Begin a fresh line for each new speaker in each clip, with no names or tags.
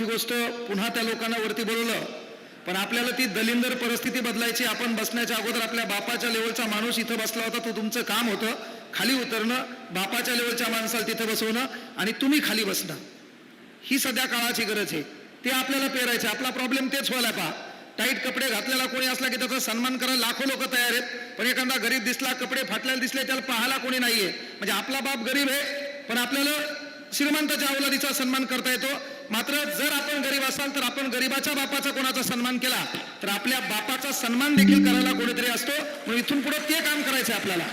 ही गोष्ट पुन्हा त्या लोकांना वरती बोलवलं. पण आपल्याला ती दलिंदर परिस्थिती बदलायची आपण बसण्याच्या अगोदर आपल्या बापाच्या लेवलचा माणूस इथं बसला होता तो तुमचं काम होतं. खाली उतरणं बापाच्या लेवलच्या माणसाला तिथं बसवणं आणि तुम्ही खाली बसणं. ही सध्या काळाची गरज आहे. ते आपल्याला पेरायचे आपला प्रॉब्लेम तेच व्हायला पहा. टाईट कपडे घातलेला कोणी असला की त्याचा सन्मान करायला लाखो लोक तयार आहेत. पण एखादा गरीब दिसला कपडे फाटलेला दिसले त्याला पाहायला कोणी नाहीये. म्हणजे आपला बाप गरीब आहे पण आपल्याला श्रीमंताच्या अवलादीचा सन्मान करता येतो. मात्र जर आपण गरीब असाल तर आपण गरीबाच्या बापाचा कोणाचा सन्मान केला? तर आपल्या बापाचा सन्मान देखील करायला कोणीतरी असतो. म्हणून इथून पुढे ते काम करायचं आपल्याला.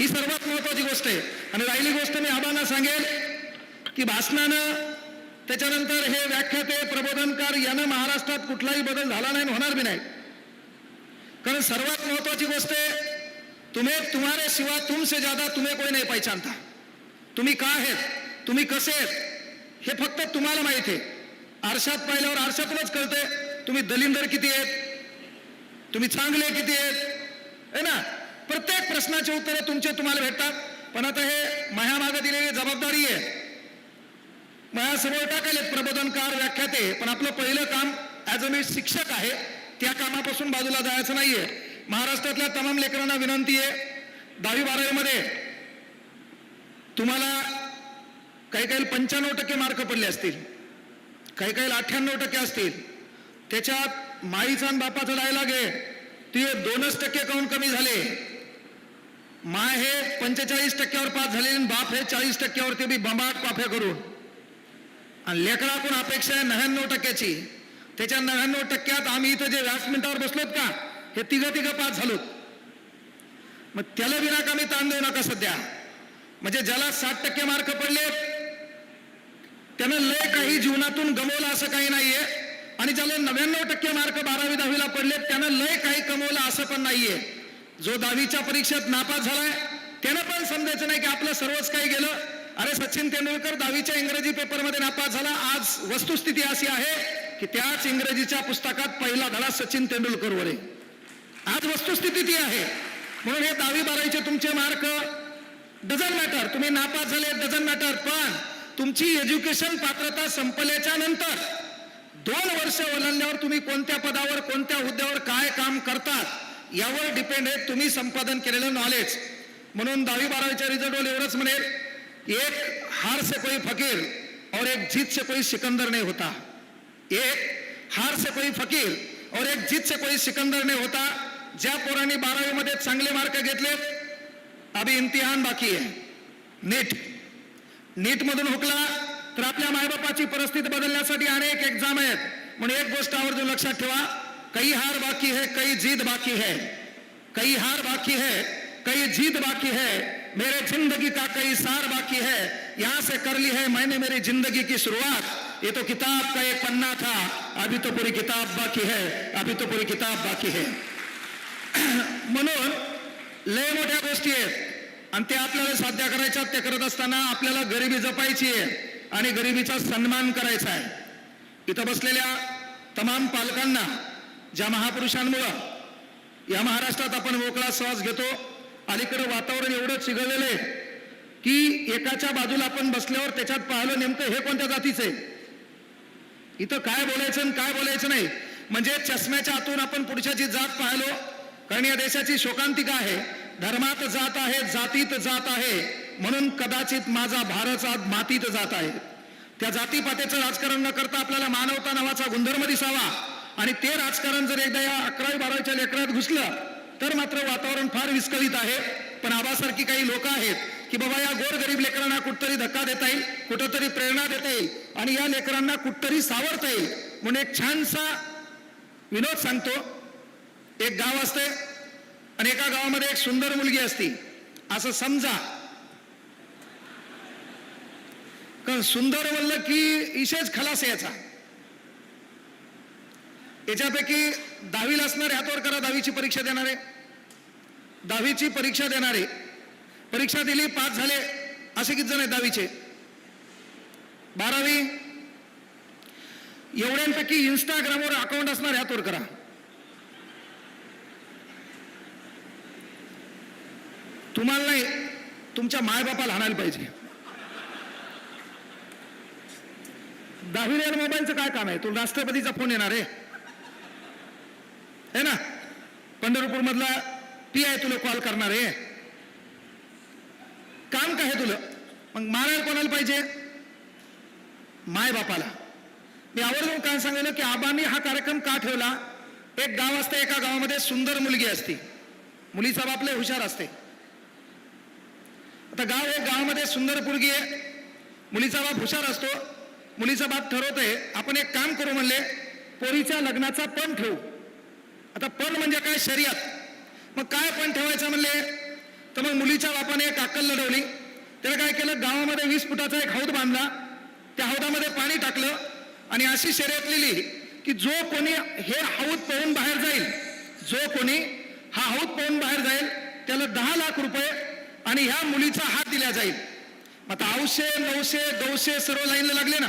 ही सर्वात महत्वाची गोष्ट आहे. आणि राहिली गोष्ट मी आबांना सांगेल की भाषणानं त्याच्यानंतर हे व्याख्याते प्रबोधनकार यानं महाराष्ट्रात कुठलाही बदल झाला नाही होणार बी नाही. कारण सर्वात महत्वाची गोष्ट आहे तुम्ही तुम्हाला शिवाय तुमसे ज्यादा तुम्ही कोणी नाही पहचानता तुम्ही का आहेत? तुम्ही कसे आहेत? हे फक्त तुम्हाला माहिती आहे. आरशात पाहिल्यावर आरशातूनच कळते तुम्ही दलिंदर किती आहेत? तुम्ही चांगले किती आहेत? है ना? प्रत्येक प्रश्नाचे उत्तरं तुमचे तुम्हाला भेटतात. पण आता हे मायामागे दिलेली जबाबदारी आहे. माझ्यासमोर टाकायलेत प्रबोधनकार व्याख्याते पण आपलं पहिलं काम ॲज अ मी शिक्षक आहे त्या कामापासून बाजूला जायचं नाहीये. महाराष्ट्रातल्या तमाम लेकरांना विनंती आहे दहावी बारावीमध्ये तुम्हाला काही काही पंच्याण्णव टक्के मार्क पडले असतील. काही काही अठ्ठ्याण्णव टक्के असतील. त्याच्यात माईचा आणि बापाचा डायलॉग आहे. ते दोनच टक्के काऊन कमी झाले? माय हे पंचेचाळीस टक्क्यावर पास झाले आणि बाप हे चाळीस टक्क्यावर ते बी बंबाट पाफ्या करून. आणि लेकराकडून अपेक्षा आहे नव्याण्णव टक्क्याची. त्याच्या नव्याण्णव टक्क्यात आम्ही इथं जे व्यासपीठावर बसलोत का? हे तिघं तिघं पास झालोत. मग त्याला विनाकामी ताण देऊ नका सध्या. म्हणजे ज्याला साठ टक्के मार्क पडले त्यानं लय काही जीवनातून गमवलं असं काही नाहीये. आणि ज्याला नव्याण्णव टक्के मार्क बारावी दहावीला पडले त्यानं लय काही कमवलं असं पण नाहीये. जो दहावीच्या परीक्षेत नापास झालाय त्यानं पण समजायचं नाही की आपलं सर्वच काही गेलं. अरे सचिन तेंडुलकर दहावीच्या इंग्रजी पेपरमध्ये नापास झाला. आज वस्तुस्थिती अशी आहे की त्याच इंग्रजीच्या पुस्तकात पहिला धडा सचिन तेंडुलकरवर आहे आज वस्तुस्थिती ती आहे. म्हणून हे दहावी बारावीचे तुमचे मार्क डझन मॅटर तुम्ही नापास झाले डझन मॅटर पण तुमची एज्युकेशन पात्रता संपल्याच्या नंतर दोन वर्ष ओलांडल्यावर तुम्ही कोणत्या पदावर कोणत्या हुद्द्यावर काय काम करतात यावर डिपेंड आहे. तुम्ही संपादन केलेलं नॉलेज म्हणून दहावी बारावीच्या रिझल्टवर एवढंच म्हणेल. एक हार से कोई फकीर और एक जीत से कोई सिकंदर नहीं होता. एक हार से कोई फकीर और एक जीत से कोई सिकंदर नहीं होता. ज्या पोरांनी बारावीमध्ये चांगले मार्क घेतले अभी इम्तिहान बाकी आहे. नीट नीट मधून हुकला तर आपल्या मायबापाची परिस्थिती बदलण्यासाठी अनेक एक्झाम आहेत. म्हणून एक गोष्ट आवर्जून लक्षात ठेवा. कई हार बाकी है कई जीत बाकी है. कई हार बाकी है कई जीत बाकी है. मेरे जिंदगी का कई सार बाकी है. यहाँ से कर ली है मैंने मेरी जिंदगी की शुरुआत. ये तो किताब का एक पन्ना था. अभी तो पूरी किताब बाकी है अभी तो पूरी किताब बाकी है। म्हणून लय मोठ्या गोष्टी आहेत. आणि ते आपल्याला साध्य करायच्या ते करत असताना आपल्याला गरिबी जपायची आहे आणि गरिबीचा सन्मान करायचा आहे. इथं बसलेल्या तमाम पालकांना ज्या महापुरुषांमुळं या महाराष्ट्रात आपण मोकळा श्वास घेतो अलीकडे वातावरण एवढं चिघळलेलं आहे की एकाच्या बाजूला आपण बसल्यावर त्याच्यात पाहिलं नेमकं हे कोणत्या जातीचं आहे? इथं काय बोलायचं आणि काय बोलायचं नाही. म्हणजे चष्म्याच्या आतून आपण पुढच्याची जात पाहिलो कारण या देशाची शोकांतिका आहे. धर्मात जात आहे जातीत जात आहे. म्हणून कदाचित माझा भारत आज मातीत जात आहे. त्या जातीपातीचं राजकारण न करता आपल्याला मानवता नावाचा गुणधर्म दिसावा. आणि ते राजकारण जर एकदा या अकरावी बारावीच्या लेकरात घुसलं तर मात्र वातावरण फार विस्कळीत आहे. पण आबासारखी काही लोक आहेत की बाबा या गोरगरीब लेकरांना कुठतरी धक्का देता येईल कुठंतरी प्रेरणा देता येईल आणि या लेकरांना कुठतरी सावरता येईल. म्हणून एक छानसा विनोद सांगतो. एक गाव असते आणि एका गावामध्ये एक सुंदर मुलगी असती. असं समजा. कारण सुंदर म्हणलं की इशेच खलास याचा. याच्यापैकी दहावीला असणारे हातवर करा दहावीची परीक्षा देणारे. दहावीची परीक्षा देणारे. परीक्षा दिली पास झाले. असे किती जण आहेत दहावीचे? बारावी. एवढ्यांपैकी इंस्टाग्रामवर अकाउंट असणारे हातवर करा. तुम्हाला नाही तुमच्या मायबापाला हाणायला पाहिजे. दहावीला मोबाईलचं काय काम आहे? तू राष्ट्रपतीचा फोन येणार आहे. ना? पंढरपूर मधला पी आय तुला कॉल करणार आहे. काम काय आहे तुला? मग मारायला कोणाला पाहिजे? माय बापाला मी आवर्जून काय सांगितलं की आबांनी हा कार्यक्रम का ठेवला? एक गाव असते एका गावामध्ये सुंदर मुलगी असते. मुलीचा बाप लय हुशार असते. आता गाव हे गावामध्ये सुंदर पुरगी आहे. मुलीचा बाप हुशार असतो. मुलीचा बाप ठरवतोय आपण एक काम करू म्हणले पोरीच्या लग्नाचा पण ठेवू. आता पण म्हणजे काय शर्यत? मग काय पण ठेवायचं म्हणले तर मग मुलीच्या बापाने एक अक्कल लढवली. त्याने काय केलं? गावामध्ये वीस फुटाचा एक हौद बांधला. त्या हौदामध्ये पाणी टाकलं आणि अशी शर्यत लिहिली की जो कोणी हे हौद पळून बाहेर जाईल जो कोणी हा हौद पळून बाहेर जाईल त्याला दहा लाख रुपये आणि ह्या मुलीचा हात दिला जाईल. आता आठशे नऊशे दोनशे सर्व लाईनला लागले ना.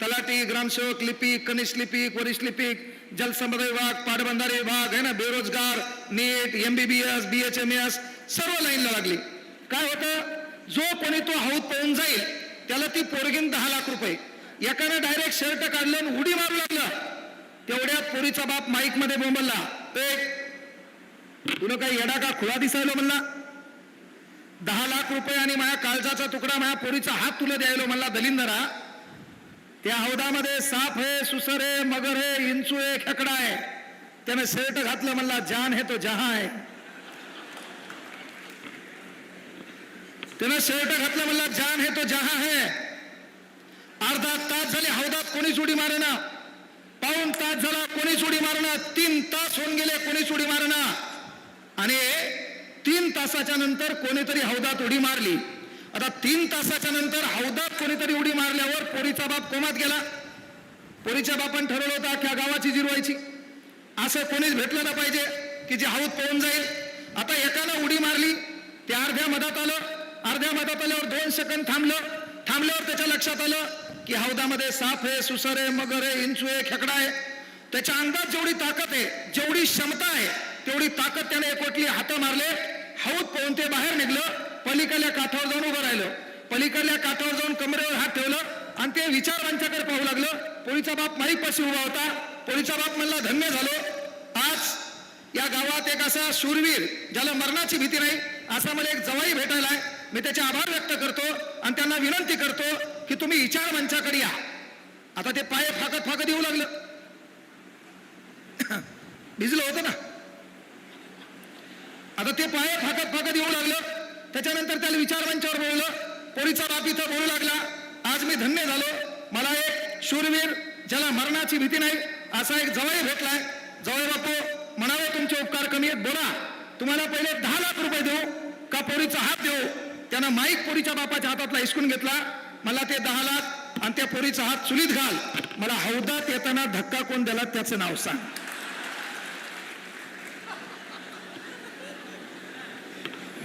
तलाठी ग्रामसेवक लिपिक कनिष्ठ लिपिक वरिष्ठ लिपिक जलसंपदा विभाग पाटबंधारे विभाग आहे ना बेरोजगार NEET MBBS B H M S सर्व लाईनला लागली. काय होतं? जो कोणी तो हौद पळून जाईल त्याला ती पोरगीन दहा लाख रुपये. एकानं डायरेक्ट शर्ट काढलं आणि उडी मारू लागलं. तेवढ्यात पोरीचा बाप माईकमध्ये बोंबलला. एक तुला काही येडा का खुळा दिसायलो म्हणला? दहा लाख रुपये आणि माझ्या काळजाचा तुकडा माझ्या पोरीचा हात तुला द्यायलो म्हणला दलिंदरा. त्या हौदामध्ये साप आहे सुसर आहे मगर आहे इंचू आहे खेकडा आहे. त्याने शर्ट घातलं म्हणला जान हे तो जहा आहे. त्यानं शर्ट घातलं म्हणला जान हे तो जहा है अर्धा तास झाले हौदात कोणीच उडी मारेना. पाऊन तास झाला कोणीच उडी मारणं तीन तास होऊन गेले कोणीच उडी मारना. आणि तीन तासाच्या नंतर कोणीतरी हौदात उडी मारली. आता तीन तासाच्या नंतर हौदात कोणीतरी उडी मारल्यावर पोरीचा बाप कोमात गेला. पोरीच्या बापान ठरवलं होतं अख्ख्या गावाची जिरवायची. असं कोणीच भेटलं ना पाहिजे की जे हौद पळून जाईल. आता एकाला उडी मारली ते अर्ध्या मधात आलं. अर्ध्या मधात आल्यावर दोन सेकंद थांबलं. थांबल्यावर त्याच्या लक्षात आलं की हौदामध्ये साप आहे सुसर आहे मगर आहे इंचू आहे खेकडा आहे. त्याच्या अंगात जेवढी ताकद आहे जेवढी क्षमता आहे तेवढी ताकद त्याने एकवटली हात मारले. हौद पोहून ते बाहेर निघलं पलीकडल्या काठावर जाऊन उभं राहिलं. पलीकडल्या काठावर जाऊन कमरेवर हात ठेवलं आणि ते विचारवांच्याकडे पाहू लागलं. पोळीचा बाप माईक पाशी उभा होता. पोळीचा बाप म्हणला धन्य झालो. आज या गावात एक असा शूरवीर ज्याला मरणाची भीती नाही असा मला एक जवाई भेटायला आहे. मी त्याचे आभार व्यक्त करतो आणि त्यांना विनंती करतो की तुम्ही विचार मंचाकडे या. आता ते पाय फाकत फाकत येऊ लागलं. भिजलं होतं ना? आता ते पाय फाकत फाकत येऊ लागलं. त्याच्यानंतर त्याला विचार मंचावर बोललं. पोरीचा बाप इथं बोलू लागला. आज मी धन्य झालो. मला एक शूरवीर ज्याला मरणाची भीती नाही असा एक जवाई भेटलाय. जवळ बापू म्हणावे तुमचे उपकार कमी आहेत. बोला. तुम्हाला पहिले दहा लाख रुपये देऊ का पोरीचा हात देऊ? त्यानं माईक पोरीच्या बापाच्या हातातला हिसकून घेतला. मला ते दहा लाख आणि त्या पोरीचा हात चुलीत घाल. मला हौदात येताना धक्का कोण दिला त्याचं नाव सांग.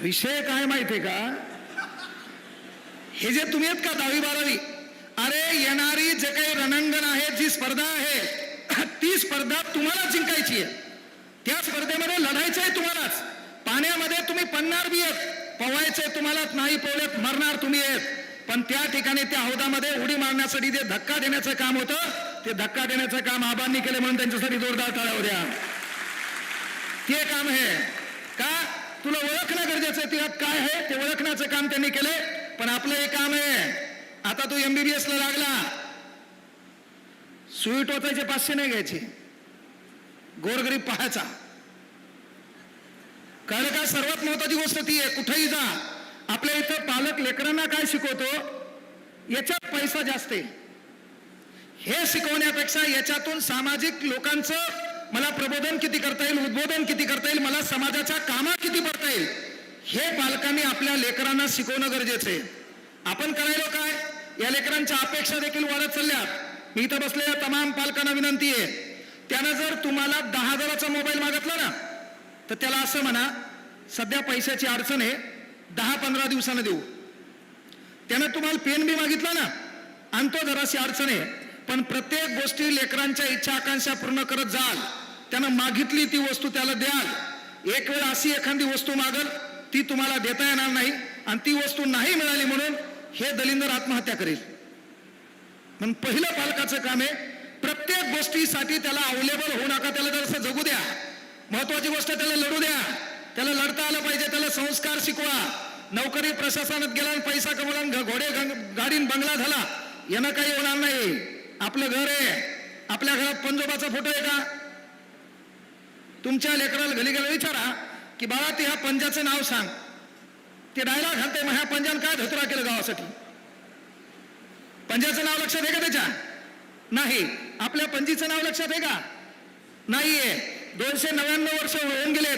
विषय काय माहितीये का? हे जे तुम्ही आहेत का दहावी बारावी? अरे येणारी जे काही रणांगण आहे जी स्पर्धा आहे ती स्पर्धा तुम्हाला जिंकायची आहे. त्या स्पर्धेमध्ये लढायचं आहे तुम्हालाच. पाण्यामध्ये तुम्ही पन्नार बी आहेत. पोवायचे तुम्हालाच नाही पोवलेत मरणार तुम्ही आहेत. पण त्या ठिकाणी त्या हौदामध्ये उडी मारण्यासाठी जे धक्का देण्याचं काम होतं ते धक्का देण्याचं काम आबांनी केलं म्हणून त्यांच्यासाठी जोरदार टाळ्या होत्या ते काम हे का? तुला ओळखणं गरजेचं त्यात काय आहे ते ओळखण्याचं काम त्यांनी केलंय. पण आपलं हे काम आहे. आता तू एमबीबीएस ला लागला. सुई टोचायचे पाचशे नाही घ्यायचे. गोरगरीब पाहायचा. कारण का सर्वात महत्वाची गोष्ट ती आहे कुठेही जा. आपल्या इथं पालक लेकरांना काय शिकवतो? याच्यात पैसा जास्त आहे. हे शिकवण्यापेक्षा याच्यातून सामाजिक लोकांचं मला प्रबोधन किती करता येईल उद्बोधन किती करता येईल मला समाजाच्या कामात हे पालकांनी आपल्या लेकरांना शिकवणं गरजेचं आहे. आपण करायलो काय? या लेकरांच्या अपेक्षा देखील वाढत चालल्यात. मी इथं बसलेल्या तमाम पालकांना विनंती आहे. त्यानं जर तुम्हाला दहा हजाराचा मोबाईल मागितला ना तर त्याला असं म्हणा सध्या पैशाची अडचण आहे दहा पंधरा दिवसानं देऊ. त्यानं तुम्हाला पेन बी मागितला ना आणतो जराशी अडचण आहे. पण प्रत्येक गोष्टी लेकरांच्या इच्छा आकांक्षा पूर्ण करत जाल. त्यानं मागितली ती वस्तू त्याला द्याल. एक वेळ अशी एखादी वस्तू मागल ती तुम्हाला देता येणार नाही आणि ती वस्तू नाही मिळाली म्हणून हे दलिंदर आत्महत्या करेल. म्हणून पहिलं पालकाचं काम आहे प्रत्येक गोष्टीसाठी त्याला अवेलेबल होऊ नका त्याला जरासं जगू द्या. महत्वाची गोष्ट त्याला लढू द्या. त्याला लढता आलं पाहिजे त्याला संस्कार शिकवा. नोकरी प्रशासनात गेला आणि पैसा कमवला घ- घोडे गाडीन बंगला झाला. यानं काही होणार नाही. आपलं घर आहे. आपल्या घरात पंजोबाचा फोटो आहे का? तुमच्या लेकराला घरी गेला विचारा. की बाळा ते ह्या पंजाचं नाव सांग. ते डायलॉग घालते मग ह्या पंजान काय धोत्रा केलं गावासाठी? पंजाचं नाव लक्षात आहे का त्याच्या? नाही. आपल्या पंजीचं नाव लक्षात आहे का? नाहीये. दोनशे नव्याण्णव वर्ष होऊन गेलेत.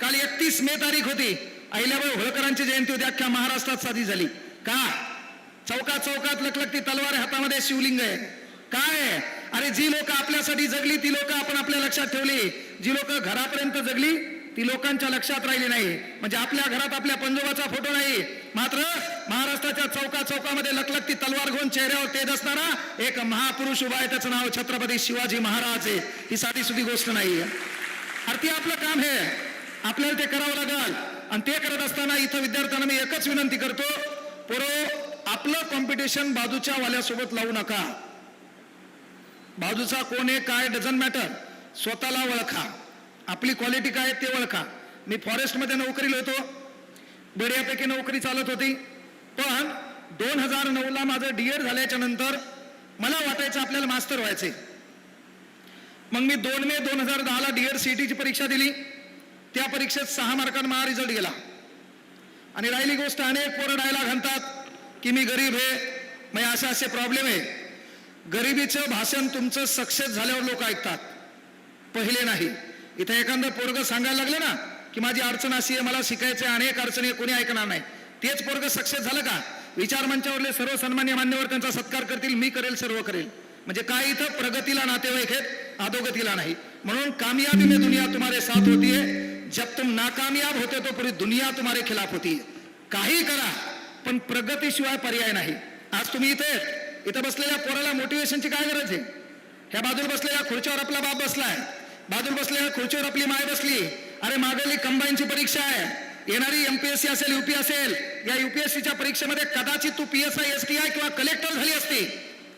काल एकतीस मे तारीख होती. अहिल्याबाई होळकरांची जयंती होती. अख्ख्या महाराष्ट्रात साधी झाली. का? चौकात चौकात लकलकती तलवार हातामध्ये शिवलिंग आहे. काय? आहे? अरे जी लोक आपल्यासाठी जगली ती लोक आपण आपल्या लक्षात ठेवली. जी लोक घरापर्यंत जगली ती लोकांच्या लक्षात राहिली नाही. म्हणजे आपल्या घरात आपल्या पंजोबाचा फोटो नाही. मात्र महाराष्ट्राच्या चौका चौकामध्ये लखलखती तलवार घेऊन चेहऱ्यावर तेज असणारा एक महापुरुष उभा आहे. त्याचं नाव छत्रपती शिवाजी महाराज आहे. ही साधी सुधी गोष्ट नाही अर्थी आपलं काम हे आपल्याला ते करावं लागल. आणि ते करत असताना इथं विद्यार्थ्यांना मी एकच विनंती करतो. पोरो आपलं कॉम्पिटिशन बाजूच्या वाल्यासोबत लावू नका. बाजूचा कोण आहे काय डझन मॅटर स्वतःला ओळखा. आपली क्वालिटी काय ते ओळखा. मी फॉरेस्टमध्ये नोकरीला होतो बऱ्यापैकी नोकरी चालत होती. पण दोन हजार नऊला माझं डी एड झाल्याच्यानंतर मला वाटायचं आपल्याला मास्तर व्हायचे मग मी दोन मे दोन हजार दहाला डी एड सी टीची परीक्षा दिली. त्या परीक्षेत सहा मार्कांना माझा रिझल्ट गेला. आणि राहिली गोष्ट अनेक पोरं डायला घालतात की मी गरीब आहे. मग असे असे प्रॉब्लेम आहे. गरिबीचं भाषण तुमचं सक्सेस झाल्यावर लोक ऐकतात. पहिले नाही. इथं एखादं पोरग सांगायला लागलं ना की माझी अडचण अशी आहे मला शिकायचं आहे अनेक अडचणी कोणी ऐकणार नाही. तेच पोरग सक्सेस झालं का? विचार मंचावरले सर्व सन्मान्य मान्यवर त्यांचा सत्कार करतील मी करेल सर्व करेल. म्हणजे काय इथं प्रगतीला नातेवाईक आहेत अधोगतीला नाही. म्हणून कामयाबी में दुनिया तुम्हारे साथ होती है जब तुम नाकामयाब होते तो पूरी दुनिया तुम्हारे खिलाफ होती है. काही करा पण प्रगतीशिवाय पर्याय नाही. आज तुम्ही इथे इथं बसलेल्या पोराला मोटिवेशनची काय गरज आहे? ह्या बाजूला बसलेल्या खुर्च्यावर आपला बाप बसलाय. बाजूला बसलेल्या खुर्चीवर आपली माय बसली. अरे मागली कंबाईनची परीक्षा आहे. येणारी एमपीएससी असेल यूपी असेल या युपीएससीच्या परीक्षेमध्ये कदाचित तू पीएसआय एस टी आय किंवा कलेक्टर झाली असती.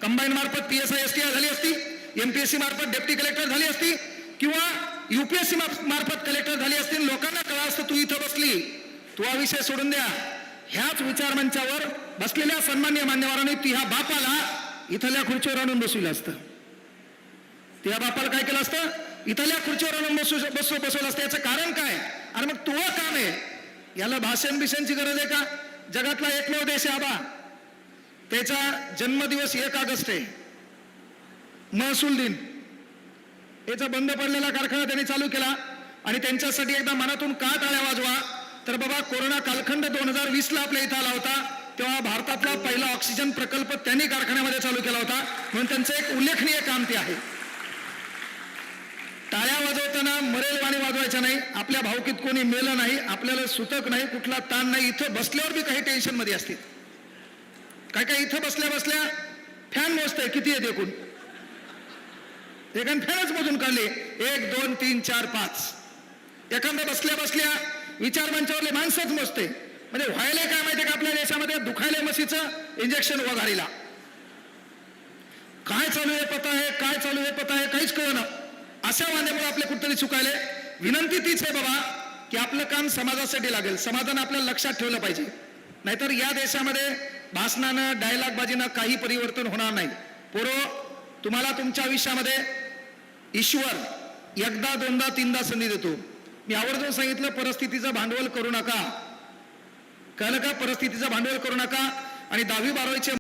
कंबाईन मार्फत पीएसआय एस टी आय झाली असती. एमपीएससी मार्फत डेप्टी कलेक्टर झाली असती. किंवा युपीएससी मार्फत कलेक्टर झाली असती. लोकांना कळा असतं तू इथं बसली. तू हा विषय सोडून द्या. ह्याच विचार मंचावर बसलेल्या सन्मान्य मान्यवरांनी ती ह्या बापाला इथल्या खुर्चीवर आणून बसविलं असतं. त्या बापाला काय केलं असतं? इथल्या खुर्चीवर आणून बसू बसू बसवलं असतं याचं कारण काय? अरे मग तुझं काम आहे. याला भाषण बिषणची गरज आहे का? जगातला एकमेव देश आहे आबा. त्याचा जन्मदिवस एक ऑगस्ट आहे. महसूल दिन. याचा बंद पडलेला कारखाना त्यांनी चालू केला आणि त्यांच्यासाठी एकदा मनातून का टाळ्या वाजवा? तर बाबा कोरोना कालखंड दोन हजार वीसला आपल्या इथं आला होता. तेव्हा भारतातला पहिला ऑक्सिजन प्रकल्प त्यांनी कारखान्यामध्ये चालू केला होता. म्हणून त्यांचं एक उल्लेखनीय काम ते आहे. टाळ्या वाजवताना मरेल वाणी वाजवायच्या नाही आपल्या भावकीत कोणी मेलं नाही आपल्याला सुतक नाही कुठला ताण नाही इथं बसल्यावर बी काही टेन्शनमध्ये असतील. काय काय इथं बसल्या बसल्या फॅन मोजतंय किती आहेत एकूण? एकान फॅनच मोजून काढले. एक दोन तीन चार पाच. एखादा बसल्या बसल्या विचार मंचावरले माणसंच मोजते म्हणजे व्हायला काय माहितीये का आपल्या देशामध्ये? दुखायला मशीचं इंजेक्शन वघारीला काय चालू आहे पता आहे काय चालू आहे पता आहे काहीच कळणं अशा वाद्यामुळे आपले कुठतरी चुकायले विनंती तीच आहे बाबा की आपलं काम समाजासाठी लागेल. समाजानं आपल्याला लक्षात ठेवलं पाहिजे. नाहीतर या देशामध्ये भाषणानं डायलॉगबाजीनं काही परिवर्तन होणार नाही. पोरो तुम्हाला तुमच्या आयुष्यामध्ये ईश्वर एकदा दोनदा तीनदा संधी देतो. मी आवर्जून सांगितलं परिस्थितीचं भांडवल करू नका. कळलं का? परिस्थितीचं भांडवल करू नका. आणि दहावी बारावीचे